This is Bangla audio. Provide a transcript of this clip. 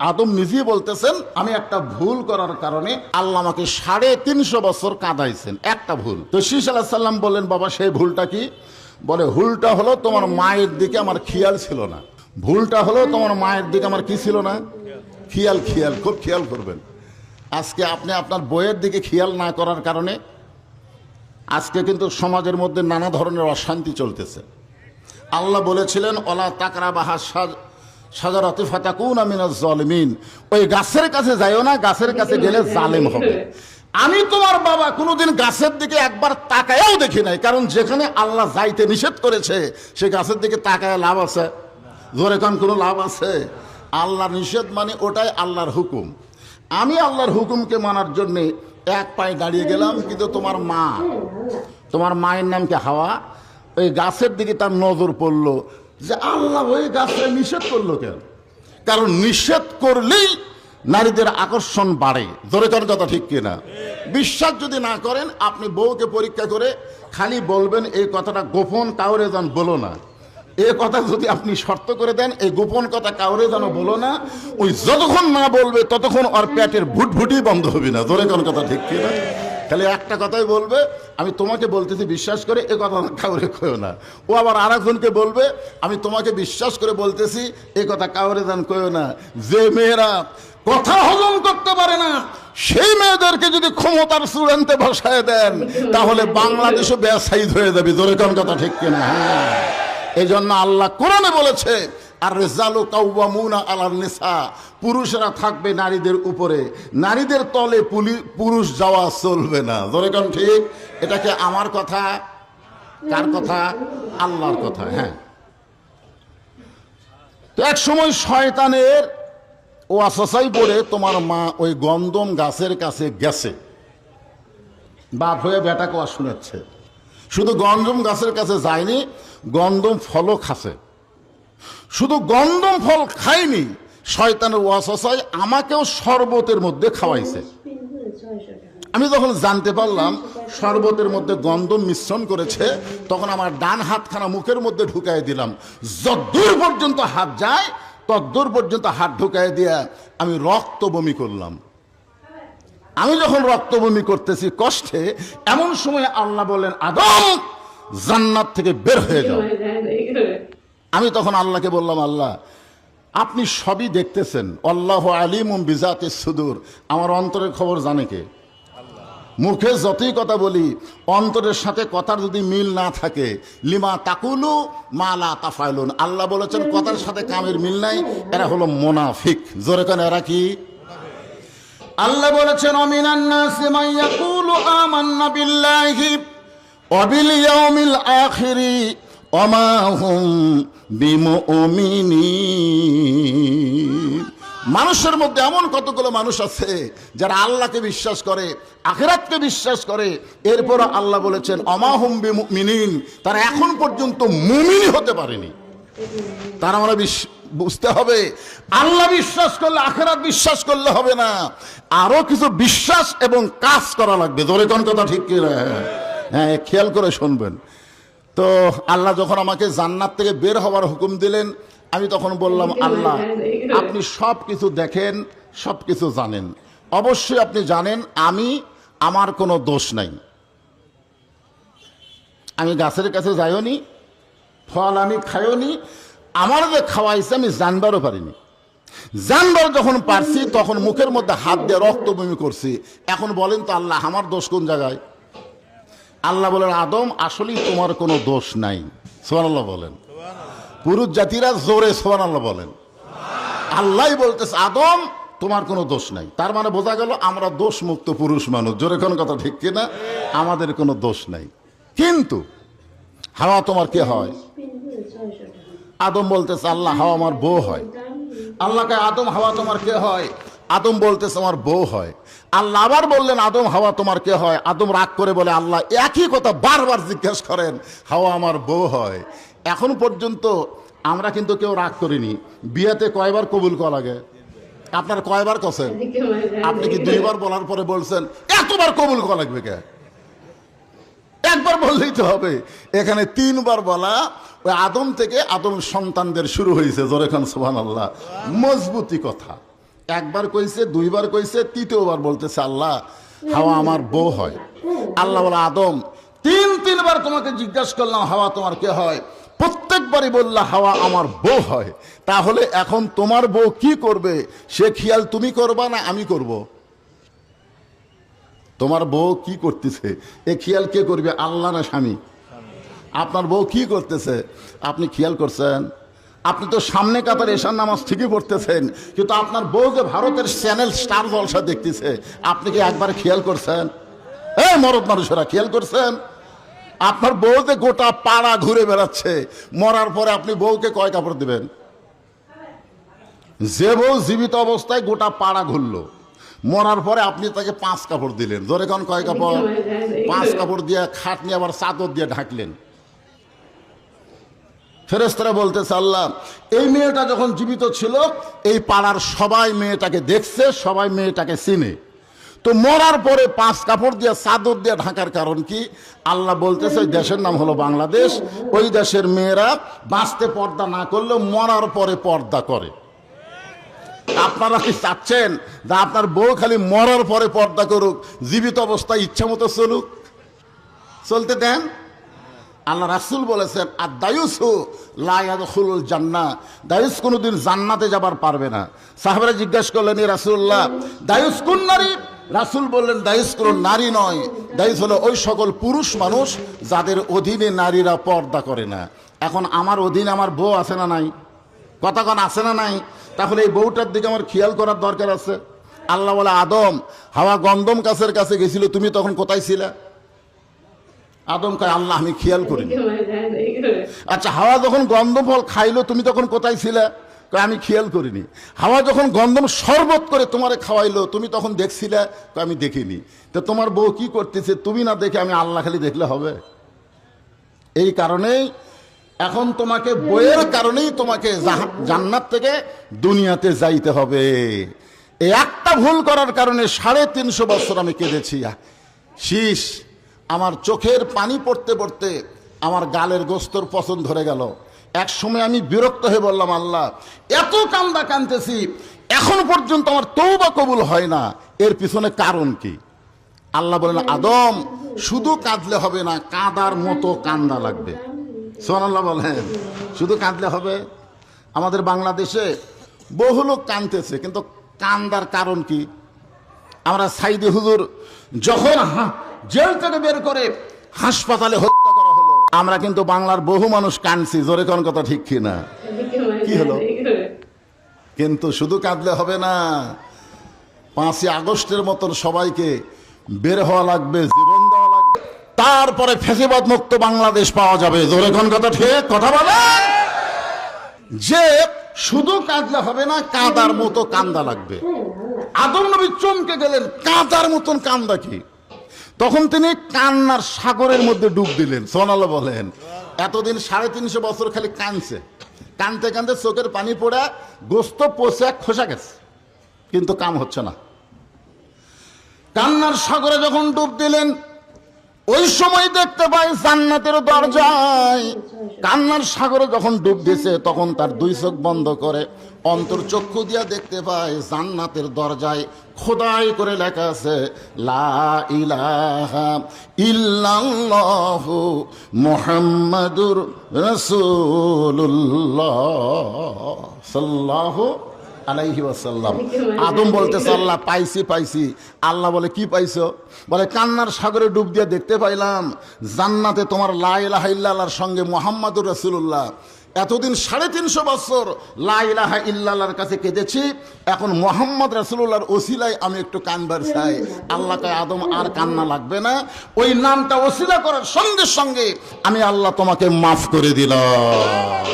আদম নিজেই বলতেছেন, আমি একটা ভুল করার কারণে আল্লাহ আমাকে সাড়ে তিনশো বছর কাঁদাইছেন, একটা ভুল। তো শীষ আলাহ সাল্লাম বললেন, বাবা, সেই ভুলটা কি? বলে, ভুলটা হলো তোমার মায়ের দিকে আমার খেয়াল ছিল না। ভুলটা হলো তোমার মায়ের দিকে আমার কি ছিল না? খেয়াল খেয়াল, খুব খেয়াল করবেন। আজকে আপনি আপনার বইয়ের দিকে খেয়াল না করার কারণে আজকে কিন্তু সমাজের মধ্যে নানা ধরনের অশান্তি চলতেছে। আল্লাহ বলেছিলেন অলা তাকরা বাহা ওই গাছের কাছে যাইও না, গাছের কাছে গেলে জালেম হবে। আমি তোমার বাবা কোনোদিন গাছের দিকে একবার তাকায়াও দেখি নাই, কারণ যেখানে আল্লাহ যাইতে নিষেধ করেছে, সে গাছের দিকে তাকায় লাভ আছে। জোরে কান, কোনো লাভ আছে? আল্লাহর নিষেধ মানে ওটাই আল্লাহর হুকুম। আমি আল্লাহর হুকুমকে মানার জন্যে এক পায়ে দাঁড়িয়ে গেলাম, কিন্তু তোমার মা, তোমার মায়ের নাম কি হাওয়া? ওই গাছের দিকে তার নজর পড়ল যে আল্লাহ ওই গাছটা নিষেধ করল কেন? কারণ নিষেধ করলেই নারীদের আকর্ষণ বাড়ে। ধরে করার কথা ঠিক কিনা? বিশ্বাস যদি না করেন, আপনি বউকে পরীক্ষা করে খালি বলবেন, এই কথাটা গোপন কাউরে যেন বলো না। এ কথা যদি আপনি শর্ত করে দেন, এই গোপন কথা কাউরে যেন বলো না, ওই যতক্ষণ না বলবে, ততক্ষণ ওর পেটের ভুটভুটি বন্ধ হবে না। ধরে কোন কথা ঠিক কিনা? তাহলে একটা কথাই বলবে, আমি তোমাকে বলতেছি বিশ্বাস করে, এ কথা কাউরে কয়েও না। ও আবার আর একজনকে বলবে, আমি তোমাকে বিশ্বাস করে বলতেছি, এ কথা কাউরে যেন কয়েও না। যে মেয়েরা কথা হজম করতে পারে না, সেই মেয়েদেরকে যদি ক্ষমতার চূড়ান্তে বসায় দেন, তাহলে বাংলাদেশও ব্যবসায়ী হয়ে যাবে। ধরে কোন কথা ঠিক কিনা? হ্যাঁ। এই জন্য আল্লাহ কোরআনে বলেছে আর রেজালু কাউবামুনা আলার নিসা। পুরুষরা থাকবে নারীদের উপরে। নারীদের তলে পুরুষ যাওয়া চলবে না। ধরে কোন ঠিক? এটাকে আমার কথা? কার কথা? আল্লাহর কথা হ্যাঁ। তো এক সময় শয়তানের ও আসাসাই পড়ে তোমার মা ওই গন্দম গাছের কাছে গেছে। বাপ হয়ে বেটা কোয়া শুনেছে। শুধু গন্দম গাছের কাছে যায়নি, গন্দম ফলও খাসে শুধু গন্দম ফল খাইনি, শয়তানের ওয়াসাসাই আমাকেও শরবতের মধ্যে খাওয়াইছে। আমি যখন জানতে পারলাম শরবতের মধ্যে গন্ধম মিশ্রণ করেছে, তখন আমার ডান হাতখানা মুখের মধ্যে ঢুকাই দিলাম। যদ্দূর পর্যন্ত হাত যায়, তদ্দূর পর্যন্ত হাত ঢুকাই দিয়া আমি রক্ত বমি করলাম। আমি যখন রক্ত বমি করতেছি কষ্টে, এমন সময় আল্লাহ বলেন আদম, জান্নাত থেকে বের হয়ে যাও। আমি তখন আল্লাহকে বললাম, আল্লাহ, আপনি সবই দেখতেছেন। আল্লাহ আলিম বিজাতে সুদূর। আমার অন্তরের খবর জানে কে? মুখে যতই কথা বলি, অন্তরের সাথে কথার যদি মিল না থাকে, লিমা তাকুলু মালা তাফাইলুন। আল্লাহ বলেছেন, কথার সাথে কামের মিল নাই, এরা হলো মোনাফিক। জোরে কেন, এরা কি? আল্লাহ বলেছেন, অমিনান নাসি মান ইয়াকুলু আমান্না বিল্লাহি ওয়া বিল ইয়াউমিল আখিরি। ওয়া মা হুম মানুষের মধ্যে এমন কতগুলো মানুষ আছে যারা আল্লাহকে বিশ্বাস করে, আখেরাতকে বিশ্বাস করে, এরপর আল্লাহ বলেছেন অমাহুম বিমুমিনিন তারা এখন পর্যন্ত মুমিনই হতে পারেনি। তারা আমরা বিশ- বুঝতে হবে, আল্লাহ বিশ্বাস করলে, আখেরাত বিশ্বাস করলে হবে না। আরও কিছু বিশ্বাস এবং কাজ করা লাগবে। ধরে কোন কথা ঠিক কি? হ্যাঁ খেয়াল করে শুনবেন। তো আল্লাহ যখন আমাকে জান্নাত থেকে বের হওয়ার হুকুম দিলেন আমি তখন বললাম আল্লাহ আপনি সব কিছু দেখেন সব কিছু জানেন। অবশ্যই আপনি জানেন আমি আমার কোনো দোষ নাই। আমি গাছের কাছে যাইওনি ফল আমি খাইওনি আমার যে খাওয়াইছে আমি জানবারও পারিনি। জানবার যখন পারছি তখন মুখের মধ্যে হাত দিয়ে রক্ত বমি করছি। এখন বলেন তো আল্লাহ আমার দোষ কোন জায়গায়? আল্লাহ বলেন, আদম, আসলেই তোমার কোনো দোষ নাই। সোহান আল্লাহ বলেন। পুরুষ জাতিরা জোরে সোহান আল্লাহ বলেন। আল্লাহ বলতেছে, আদম, তোমার কোনো দোষ নাই। তার মানে বোঝা গেল, আমরা দোষ মুক্ত পুরুষ মানুষ। জোরে কোনো কথা ঠিক কিনা? আমাদের কোনো দোষ নাই। কিন্তু হাওয়া তোমার কে হয়? আদম বলতেছে, আল্লাহ, হাওয়া আমার বউ হয়। আল্লাহকে আদম, হাওয়া তোমার কে হয়? আদম বলতেছে আমার বউ হয়। আল্লাহ আবার বললেন, আদম, হাওয়া তোমার কে হয়? আদম রাগ করে বলে, আল্লাহ একই কথা বারবার জিজ্ঞেস করেন, হাওয়া আমার বউ হয়। এখন পর্যন্ত আমরা কিন্তু কেউ রাগ করিনি। বিয়েতে কয়বার কবুল করা লাগে? আপনার কয়বার কছেন? আপনি কি দুইবার বলার পরে বলছেন, এতবার কবুল করা লাগবে কে? একবার বললেই তো হবে। এখানে তিনবার বলা, ওই আদম থেকে আদম সন্তানদের শুরু হয়েছে, জোরে খান সোহান আল্লাহ মজবুতি কথা। একবার কইছে, দুইবার কইছে, তৃতীয়বার বলতেছে, আল্লাহ, হাওয়া আমার বউ হয়। আল্লাহ বলে, আদম, তিন, তিনবার তোমাকে জিজ্ঞাসা করলাম, হাওয়া তোমার কে হয়? প্রত্যেকবারই বললা, হাওয়া আমার বউ হয়। তাহলে এখন তোমার বউ কি করবে? সে খেয়াল, তুমি করবা না, আমি করব। তোমার বউ কি করতেছে? এ খেয়াল কে করবে? আল্লাহ না স্বামী? আপনার বউ কি করতেছে? আপনি খেয়াল করছেন? আপনি তো সামনে কাতার এশার নামাজ ঠিকই পড়তেছেন কিন্তু আপনার বউ যে ভারতের চ্যানেল স্টার জলসা দেখতেছে। আপনি কি একবার খেয়াল করছেন? এই মরদ মানুষেরা খেয়াল করছেন? আপনার বউ যে গোটা পাড়া ঘুরে বেড়াচ্ছে মরার পরে আপনি বউকে কয় কাপড় দিবেন? যে বউ জীবিত অবস্থায় গোটা পাড়া ঘুরলো মরার পরে আপনি তাকে পাঁচ কাপড় দিলেন। ধরে কোন কয় কাপড়? পাঁচ কাপড় দিয়ে খাট নিয়ে আবার চাদর দিয়ে ঢাকলেন। ফেরেস্তারা বলতেছে, আল্লাহ, এই মেয়েটা যখন জীবিত ছিল, এই পাড়ার সবাই মেয়েটাকে দেখছে, সবাই মেয়েটাকে চিনে। তো মরার পরে পাঁচ কাপড় দিয়ে চাদর দিয়ে ঢাকার কারণ কি? আল্লাহ বলতেছে ওই দেশের নাম হলো বাংলাদেশ। ওই দেশের মেয়েরা বাঁচতে পর্দা না করলেও মরার পরে পর্দা করে। আপনারা কি চাচ্ছেন যে আপনার বউ খালি মরার পরে পর্দা করুক, জীবিত অবস্থায় ইচ্ছা মতো চলুক? চলতে দেন? আল্লাহ রাসুল বলেছেন আর দায়ুসু লায়াদুল জান্না। দায়ুস কোনোদিন জান্নাতে যাবার পারবে না। সাহেবরা জিজ্ঞাসা করলেন, এ রাসুল্লাহ দায়ুস কোন নারী? রাসুল বললেন, দায়ুস কোন নারী নয়। দায়ুস হলো ওই সকল পুরুষ মানুষ যাদের অধীনে নারীরা পর্দা করে না। এখন আমার অধীনে আমার বউ আছে না নাই? কতক্ষণ আছে না নাই? তাহলে এই বউটার দিকে আমার খেয়াল করার দরকার আছে। আল্লাহ বলে, আদম, হাওয়া গন্দম কাছের কাছে গেছিল, তুমি তখন কোথায় ছিলে? আদম কয় আল্লাহ আমি খেয়াল করিনি। আচ্ছা হাওয়া যখন গন্ধম ফল খাইলো তুমি তখন কোথায় ছিলে? আমি খেয়াল করিনি। হাওয়া যখন গন্ধম শরবত করে তোমারে খাওয়াইলো তুমি তখন দেখছিলে? কয় আমি দেখিনি। তো তোমার বউ কি করতেছে তুমি না দেখে আমি আল্লাহ খালি দেখলে হবে? এই কারণেই এখন তোমাকে বইয়ের কারণেই তোমাকে জান্নাত থেকে দুনিয়াতে যাইতে হবে। এই একটা ভুল করার কারণে সাড়ে তিনশো বছর আমি কেঁদেছি। শীষ আমার চোখের পানি পড়তে পড়তে আমার গালের গোস্তর পছন্দ ধরে গেল। এক সময় আমি বিরক্ত হয়ে বললাম, আল্লাহ, এত কান্দা কানতেছি, এখন পর্যন্ত আমার তৌবা কবুল হয় না। এর পিছনে কারণ কি? আল্লাহ বলেন আদম, শুধু কাঁদলে হবে না, কাঁদার মতো কান্দা লাগবে। সোনাল্লাহ বলেন, শুধু কাঁদলে হবে? আমাদের বাংলাদেশে বহু লোক কাঁদতেছে, কিন্তু কান্দার কারণ কি? আমরা সাইদি হুজুর যখন জেল থেকে বের করে হাসপাতালে হত্যা করা হলো। আমরা কিন্তু বাংলার বহু মানুষ কাঁদছি, জোরে কোন কথা ঠিক কি না? কি হলো? কিন্তু শুধু কাঁদলে হবে না, পাঁচই আগস্টের মতন সবাইকে বের হওয়া লাগবে, জীবন দেওয়া লাগবে। তারপরে ফেসিবাদ মুক্ত বাংলাদেশ পাওয়া যাবে। জোরে কোন কথা ঠিক? কথা বলে যে শুধু কাঁদলে হবে না, কাঁদার মতো কান্দা লাগবে। আদম নবী চমকে গেলেন, কাঁদার মতন কান্দা কি? তখন তিনি কান্নার সাগরের মধ্যে ডুব দিলেন। সোনালো বলেন। এতদিন সাড়ে তিনশো বছর খালি কানছে কানতে কানতে চোখের পানি পড়ে গোস্ত পচে খোসা গেছে। কিন্তু কাম হচ্ছে না। কান্নার সাগরে যখন ডুব দিলেন ওই সময় দেখতে পাই জান্নাতের দরজায় কান্নার সাগরে যখন ডুব দিছে তখন তার দুই চোখ বন্ধ করে অন্তর চক্ষু দিয়া দেখতে পায় জান্নাতের দরজায় খোদাই করে লেখা আছে, লা ইলাহা ইল্লাল্লাহু মুহাম্মাদুর রাসূলুল্লাহ সাল্লাল্লাহু আলাইহি ওয়াসাল্লাম। আদম বলতেছে আল্লাহ পাইছি পাইছি। আল্লাহ বলে কি পাইছো? বলে কান্নার সাগরে ডুব দিয়ে দেখতে পাইলাম জান্নাতে তোমার লাইলাহা ইল্লাল্লাহর সঙ্গে মোহাম্মদুর রাসূলুল্লাহ। এতদিন সাড়ে তিনশো বছর লাইলাহা ইল্লাল্লাহর কাছে কেঁদেছি এখন মোহাম্মদ রাসূলুল্লাহর ওসিলায় আমি একটু কানবার চাই। আল্লাহ কয় আদম আর কান্না লাগবে না। ওই নামটা ওসিলা করার সঙ্গে সঙ্গে আমি আল্লাহ তোমাকে মাফ করে দিলাম।